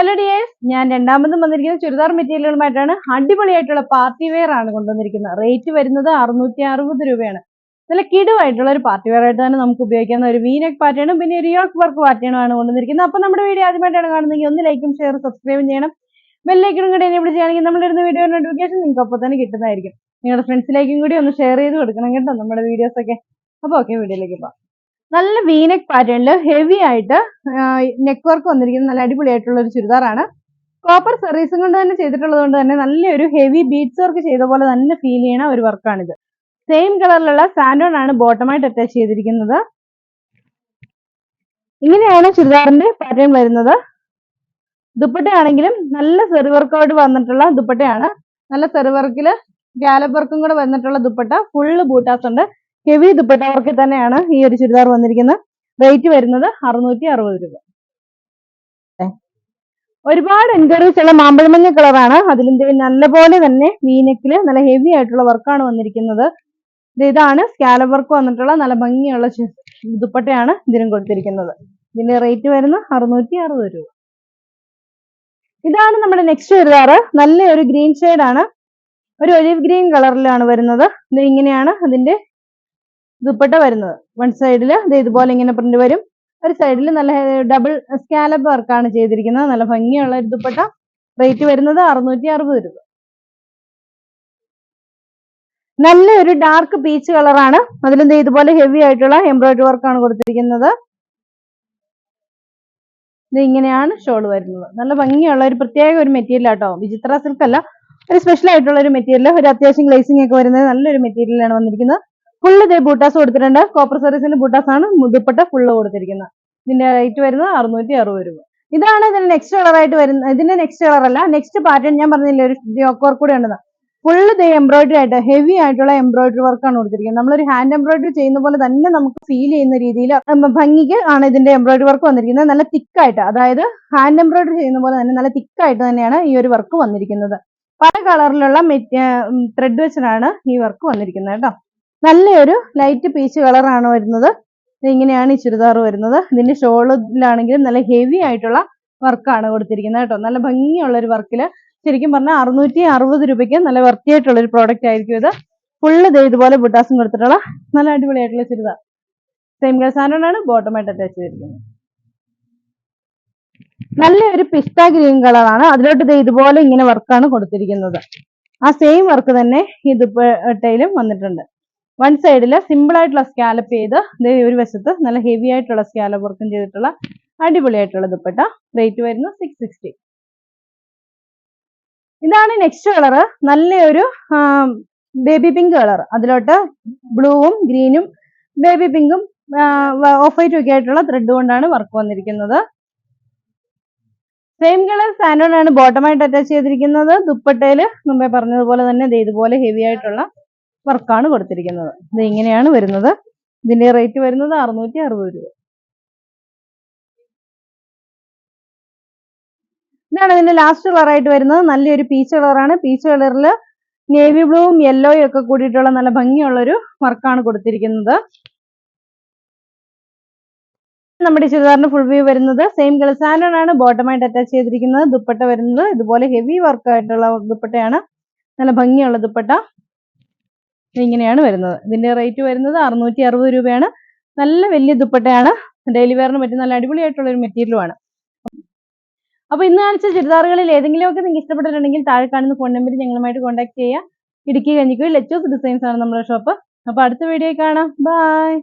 Hello dears ഞാൻ രണ്ടാമതും വന്നിരിക്കുന്ന ചുരിദാർ മെറ്റീരിയലുകളുമായിട്ടാണ് അടിപൊളിയായിട്ടുള്ള പാർട്ടി വെയർ ആണ് കൊണ്ടുവന്നിരിക്കുന്നത്. റേറ്റ് വരുന്നത് അറുന്നൂറ്റി അറുപത് രൂപയാണ്. നല്ല കിടുവായിട്ടുള്ള ഒരു പാർട്ടി വെയർ ആയിട്ട് തന്നെ നമുക്ക് ഉപയോഗിക്കാവുന്ന ഒരു വീനെക് പാറ്റേണും പിന്നെ ഒരു യോക്ക് വർക്ക് പാറ്റേണും ആണ് കൊണ്ടുവന്നിരിക്കുന്നത്. അപ്പോൾ നമ്മുടെ വീഡിയോ ആദ്യമായിട്ടാണ് കാണുന്നതെങ്കിൽ ഒന്ന് ലൈക്കും ഷെയർ സബ്സ്ക്രൈബും ചെയ്യണം. ബെല്ലൈക്കണും കൂടി എന്നെ ചെയ്യുകയാണെങ്കിൽ നമ്മളിരുന്ന വീഡിയോ നോട്ടിഫിക്കേഷൻ നിങ്ങൾക്ക് അപ്പോൾ തന്നെ കിട്ടുന്നതായിരിക്കും. നിങ്ങളുടെ ഫ്രണ്ട്സിലേക്കും കൂടി ഒന്ന് ഷെയർ ചെയ്ത് കൊടുക്കണം കേട്ടോ നമ്മുടെ വീഡിയോസൊക്കെ അപ്പോൾ ഓക്കെ വീഡിയോയിലേക്ക് പോകാം. നല്ല വീനക് പാറ്റേണിൽ ഹെവി ആയിട്ട് നെക്ക് വർക്ക് വന്നിരിക്കുന്ന നല്ല അടിപൊളിയായിട്ടുള്ള ഒരു ചുരിദാറാണ്. കോപ്പർ സർവീസും കൊണ്ട് തന്നെ ചെയ്തിട്ടുള്ളത് കൊണ്ട് തന്നെ നല്ലൊരു ഹെവി ബീഡ്സ് വർക്ക് ചെയ്ത പോലെ തന്നെ ഫീൽ ചെയ്യണ ഒരു വർക്കാണിത് സെയിം കളറിലുള്ള സാൻഡോൺ ആണ് ബോട്ടമായിട്ട് അറ്റാച്ച് ചെയ്തിരിക്കുന്നത്. ഇങ്ങനെയാണ് ചുരിദാറിന്റെ പാറ്റേൺ വരുന്നത്. ദുപ്പട്ടയാണെങ്കിലും നല്ല സെറി വർക്കോട് വന്നിട്ടുള്ള ദുപ്പട്ടയാണ്. നല്ല സെറി വർക്കിൽ ഗാലപ്പ് വർക്കും കൂടെ വന്നിട്ടുള്ള ദുപ്പട്ട. ഫുള്ള് ബൂട്ടാസ് ഉണ്ട്. ഹെവി ദുപ്പട്ട വർക്കിൽ തന്നെയാണ് ഈ ഒരു ചുരിദാർ വന്നിരിക്കുന്നത്. റേറ്റ് വരുന്നത് അറുന്നൂറ്റി അറുപത് രൂപ ഒരുപാട് എൻക്വയറീസ് ഉള്ള മാമ്പഴമഞ്ഞ കളറാണ് അതിലും നല്ലപോലെ തന്നെ വീനക്കിൽ നല്ല ഹെവി ആയിട്ടുള്ള വർക്കാണ് വന്നിരിക്കുന്നത്. ഇതാണ് സ്കാല വർക്ക് വന്നിട്ടുള്ള നല്ല ഭംഗിയുള്ള ദുപ്പട്ടയാണ് ഇതിനും കൊടുത്തിരിക്കുന്നത്. ഇതിന്റെ റേറ്റ് വരുന്ന അറുന്നൂറ്റി അറുപത് രൂപ. ഇതാണ് നമ്മുടെ നെക്സ്റ്റ് ചുരിദാറ്. നല്ല ഒരു ഗ്രീൻ ആണ്. ഒരു ഒലിവ് ഗ്രീൻ കളറിലാണ് വരുന്നത്. ഇത് ഇങ്ങനെയാണ് അതിന്റെ ദുപ്പട്ട വരുന്നത്. വൺ സൈഡിൽ ഇത് ഇതുപോലെ ഇങ്ങനെ പ്രിന്റ് വരും. ഒരു സൈഡിൽ നല്ല ഡബിൾ സ്കാലപ്പ് വർക്കാണ് ചെയ്തിരിക്കുന്നത്. നല്ല ഭംഗിയുള്ള ഒരു ദുപ്പട്ട റേറ്റ് വരുന്നത് അറുന്നൂറ്റി അറുപത് രൂപ. നല്ലൊരു ഡാർക്ക് പീച്ച് കളറാണ് അതിലും ഇതുപോലെ ഹെവി ആയിട്ടുള്ള എംബ്രോയിഡറി വർക്കാണ് കൊടുത്തിരിക്കുന്നത്. ഇത് ഇങ്ങനെയാണ് ഷോൾ വരുന്നത്. നല്ല ഭംഗിയുള്ള ഒരു പ്രത്യേക ഒരു മെറ്റീരിയൽ ആട്ടോ. വിചിത്ര സിൽക്ക് അല്ല. ഒരു സ്പെഷ്യൽ ആയിട്ടുള്ള ഒരു മെറ്റീരിയൽ ഒരു അത്യാവശ്യം ഗ്ലേസിംഗ് ഒക്കെ വരുന്നത് നല്ലൊരു മെറ്റീരിയലാണ് വന്നിരിക്കുന്നത്. ഫുള്ള് ഇതേ ബൂട്ടാസ് കൊടുത്തിട്ടുണ്ട്. കോപ്പർ സർവീസിന്റെ ബൂട്ടാസ് ആണ് മുതുപ്പട്ട ഫുള്ള് കൊടുത്തിരിക്കുന്നത്. ഇതിന്റെ റേറ്റ് വരുന്നത് അറുന്നൂറ്റി അറുപത് രൂപ. ഇതാണ് ഇതിന്റെ നെക്സ്റ്റ് കളർ ആയിട്ട് വരുന്നത് ഇതിന്റെ നെക്സ്റ്റ് കളർ അല്ല നെക്സ്റ്റ് പാറ്റേൺ ഞാൻ പറഞ്ഞില്ല ഒരു ജോക്കോർ കൂടെ ഉണ്ടെന്ന്. ഫുള്ള് ഇത് എംബ്രോയിഡറി ആയിട്ട് ഹെവി ആയിട്ടുള്ള എംബ്രോയിഡറി വർക്കാണ് കൊടുത്തിരിക്കുന്നത്. നമ്മളൊരു ഹാൻഡ് എംബ്രോയിഡറി ചെയ്യുന്ന പോലെ തന്നെ നമുക്ക് ഫീൽ ചെയ്യുന്ന രീതിയിൽ ഭംഗിക്ക് ആണ് ഇതിന്റെ എംബ്രോയിഡറി വർക്ക് വന്നിരിക്കുന്നത്. നല്ല തിക്കായിട്ട് അതായത് ഹാൻഡ് എംബ്രോയിഡറി ചെയ്യുന്ന പോലെ തന്നെ നല്ല തിക്കായിട്ട് തന്നെയാണ് ഈ ഒരു വർക്ക് വന്നിരിക്കുന്നത്. പല കളറിലുള്ള ത്രെഡ് വെച്ചിട്ടാണ് ഈ വർക്ക് വന്നിരിക്കുന്നത് കേട്ടോ. നല്ലൊരു ലൈറ്റ് പീച്ച് കളറാണ് വരുന്നത്. ഇങ്ങനെയാണ് ഈ ചുരിദാർ വരുന്നത്. ഇതിന്റെ ഷോളിലാണെങ്കിലും നല്ല ഹെവി ആയിട്ടുള്ള വർക്കാണ് കൊടുത്തിരിക്കുന്നത് കേട്ടോ. നല്ല ഭംഗിയുള്ള ഒരു വർക്കിൽ ശരിക്കും പറഞ്ഞാൽ അറുന്നൂറ്റി അറുപത് രൂപയ്ക്ക് നല്ല വൃത്തിയായിട്ടുള്ള ഒരു പ്രോഡക്റ്റ് ആയിരിക്കും ഇത്. ഫുള്ള് ഇത് ഇതുപോലെ ബുട്ടാസും കൊടുത്തിട്ടുള്ള നല്ല അടിപൊളിയായിട്ടുള്ള ചുരിദാർ. സെയിം കളർ സാധനമാണ് ബോട്ടമായിട്ട് അറ്റാച്ച് ചെയ്തിരിക്കുന്നത്. നല്ലൊരു പിസ്ത ഗ്രീൻ കളറാണ് അതിലോട്ട് ഇത് ഇതുപോലെ ഇങ്ങനെ വർക്കാണ് കൊടുത്തിരിക്കുന്നത്. ആ സെയിം വർക്ക് തന്നെ ഇത് ഇട്ടയിലും വന്നിട്ടുണ്ട്. വൺ സൈഡിൽ സിമ്പിൾ ആയിട്ടുള്ള സ്കാലപ്പ് ചെയ്ത് ഒരു വശത്ത് നല്ല ഹെവി ആയിട്ടുള്ള സ്കാലപ്പ് വർക്കും ചെയ്തിട്ടുള്ള അടിപൊളിയായിട്ടുള്ള ദുപ്പട്ട. റേറ്റ് വരുന്നത് സിക്സ് സിക്സ്റ്റി ഇതാണ് നെക്സ്റ്റ് കളറ് നല്ലൊരു ബേബി പിങ്ക് കളർ അതിലോട്ട് ബ്ലൂവും ഗ്രീനും ബേബി പിങ്കും ഓഫ് വൈറ്റ് ഒക്കെ ആയിട്ടുള്ള ത്രെഡ് കൊണ്ടാണ് വർക്ക് വന്നിരിക്കുന്നത്. സെയിം കളർ സാൻഡോൺ ആണ് ബോട്ടമായിട്ട് അറ്റാച്ച് ചെയ്തിരിക്കുന്നത്. ദുപ്പട്ടയിൽ മുമ്പേ പറഞ്ഞതുപോലെ തന്നെ ഇതുപോലെ ഹെവി ആയിട്ടുള്ള വർക്കാണ് കൊടുത്തിരിക്കുന്നത്. ഇത് ഇങ്ങനെയാണ് വരുന്നത്. ഇതിന്റെ റേറ്റ് വരുന്നത് അറുന്നൂറ്റി അറുപത് രൂപ. ഇതാണ് ഇതിന്റെ ലാസ്റ്റ് കളർ ആയിട്ട് വരുന്നത്. നല്ലൊരു പീച്ച് കളറാണ് പീച്ച് കളറിൽ നേവി ബ്ലൂവും യെല്ലോയും ഒക്കെ കൂടിയിട്ടുള്ള നല്ല ഭംഗിയുള്ള ഒരു വർക്കാണ് കൊടുത്തിരിക്കുന്നത്. നമ്മുടെ ചുരിദാറിന് ഫുൾ വ്യൂ വരുന്നത് സെയിം കളർ ആണ്. ബോട്ടമായിട്ട് അറ്റാച്ച് ചെയ്തിരിക്കുന്നത്. ദുപ്പട്ട വരുന്നത്. ഇതുപോലെ ഹെവി വർക്ക് ആയിട്ടുള്ള ദുപ്പട്ടയാണ്. നല്ല ഭംഗിയുള്ള ദുപ്പട്ട. ഇങ്ങനെയാണ് വരുന്നത്. ഇതിന്റെ റേറ്റ് വരുന്നത് അറുന്നൂറ്റി അറുപത് രൂപയാണ്. നല്ല വലിയ ദുപ്പട്ടയാണ്. ഡെയിലി വെയറിന് പറ്റിയ നല്ല അടിപൊളിയായിട്ടുള്ള ഒരു മെറ്റീരിയലുമാണ് അപ്പോൾ ഇന്ന് കാണിച്ച ചുരിദാറുകളിൽ ഏതെങ്കിലുമൊക്കെ നിങ്ങൾക്ക് ഇഷ്ടപ്പെട്ടിട്ടുണ്ടെങ്കിൽ താഴെ കാണുന്ന ഫോൺ നമ്പറിൽ ഞങ്ങളുമായിട്ട് കോൺടാക്ട് ചെയ്യുക ഇടുക്കി കഞ്ഞിക്കുഴി ലെറ്റോസ് ഡിസൈൻസ് ആണ് നമ്മുടെ ഷോപ്പ് അപ്പോൾ അടുത്ത വീഡിയോ കാണാം. ബൈ